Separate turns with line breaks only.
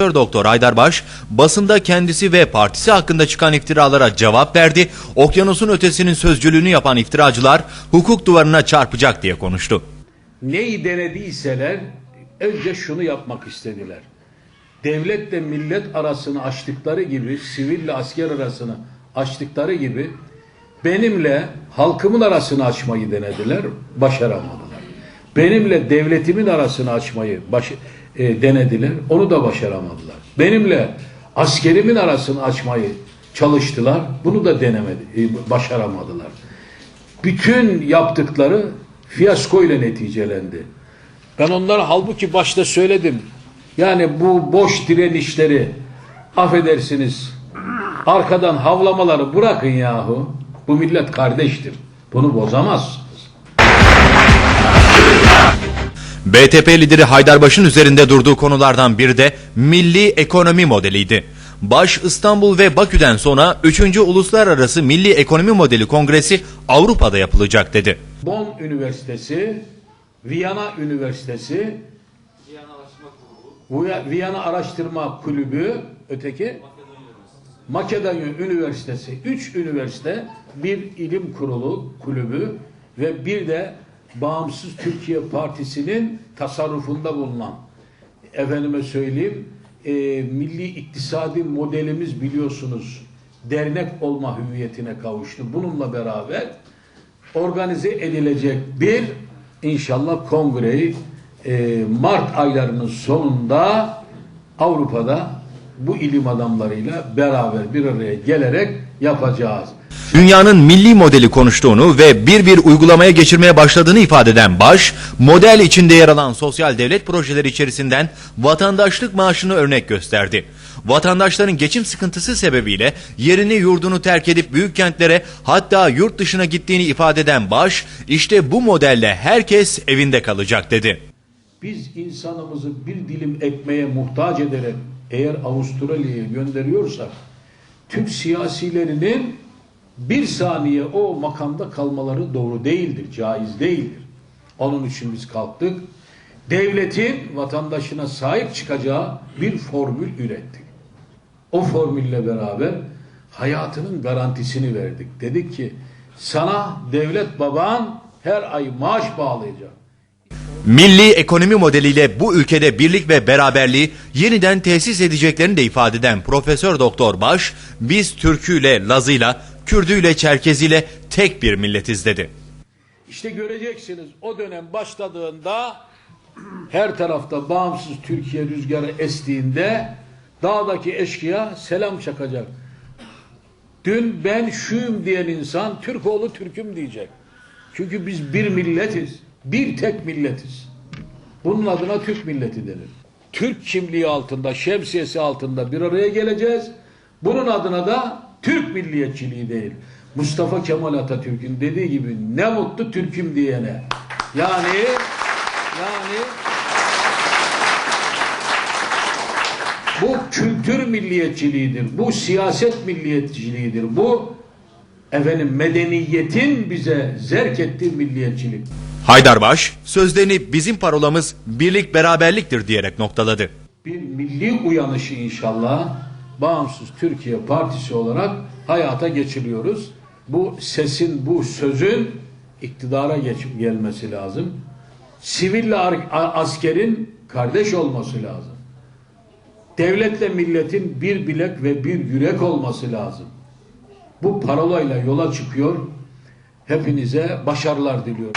Profesör Doktor Haydarbaş basında kendisi ve partisi hakkında çıkan iftiralara cevap verdi. Okyanusun ötesinin sözcülüğünü yapan iftiracılar hukuk duvarına çarpacak diye konuştu.
Neyi denediyseler önce şunu yapmak istediler. Devletle millet arasını açtıkları gibi, siville asker arasını açtıkları gibi benimle halkımın arasını açmayı denediler, başaramadılar. Benimle devletimin arasını açmayı baş, e, denediler, onu da başaramadılar. Benimle askerimin arasını açmayı çalıştılar, bunu da denemedi, e, başaramadılar. Bütün yaptıkları fiyasko ile neticelendi. Ben onlara halbuki başta söyledim. Yani bu boş direnişleri affedersiniz arkadan havlamaları bırakın yahu. Bu millet kardeştir. Bunu bozamazsınız.
BTP lideri Haydarbaş'ın üzerinde durduğu konulardan biri de milli ekonomi modeliydi. Baş İstanbul ve Bakü'den sonra 3. Uluslararası Milli Ekonomi Modeli Kongresi Avrupa'da yapılacak dedi.
Bonn Üniversitesi, Viyana Üniversitesi, Viyana Viyana Araştırma Kulübü, öteki Makedonya Üniversitesi, üç üniversite, bir ilim kurulu kulübü ve bir de Bağımsız Türkiye Partisi'nin tasarrufunda bulunan, efendime söyleyeyim, e, milli iktisadi modelimiz biliyorsunuz dernek olma hüviyetine kavuştu. Bununla beraber organize edilecek bir inşallah kongreyi e, Mart aylarının sonunda Avrupa'da bu ilim adamlarıyla beraber bir araya gelerek yapacağız.
Dünyanın milli modeli konuştuğunu ve bir bir uygulamaya geçirmeye başladığını ifade eden Baş, model içinde yer alan sosyal devlet projeleri içerisinden vatandaşlık maaşını örnek gösterdi. Vatandaşların geçim sıkıntısı sebebiyle yerini yurdunu terk edip büyük kentlere hatta yurt dışına gittiğini ifade eden Baş, işte bu modelle herkes evinde kalacak dedi.
Biz insanımızı bir dilim ekmeğe muhtaç ederek eğer Avustralya'ya gönderiyorsak Türk siyasilerinin bir saniye o makamda kalmaları doğru değildir, caiz değildir. Onun için biz kalktık. Devletin vatandaşına sahip çıkacağı bir formül ürettik. O formülle beraber hayatının garantisini verdik. Dedik ki sana devlet baban her ay maaş bağlayacak.
Milli ekonomi modeliyle bu ülkede birlik ve beraberliği yeniden tesis edeceklerini de ifade eden Profesör Doktor Baş, biz Türküyle, Lazıyla, Kürdüyle, Çerkeziyle tek bir milletiz dedi.
İşte göreceksiniz o dönem başladığında her tarafta bağımsız Türkiye rüzgarı estiğinde dağdaki eşkıya selam çakacak. Dün ben şuyum diyen insan Türkoğlu Türk'üm diyecek. Çünkü biz bir milletiz. Bir tek milletiz. Bunun adına Türk milleti denir. Türk kimliği altında, şemsiyesi altında bir araya geleceğiz. Bunun adına da Türk milliyetçiliği değil. Mustafa Kemal Atatürk'ün dediği gibi ne mutlu Türk'üm diyene. Yani yani bu kültür milliyetçiliğidir. Bu siyaset milliyetçiliğidir. Bu efendim medeniyetin bize zerk ettiği milliyetçilik.
Haydarbaş, sözlerini bizim parolamız birlik beraberliktir diyerek noktaladı.
bir milli uyanışı inşallah bağımsız Türkiye Partisi olarak hayata geçiriyoruz. Bu sesin, bu sözün iktidara geç gelmesi lazım. Siville askerin kardeş olması lazım. Devletle milletin bir bilek ve bir yürek olması lazım. Bu parolayla yola çıkıyor. Hepinize başarılar diliyorum.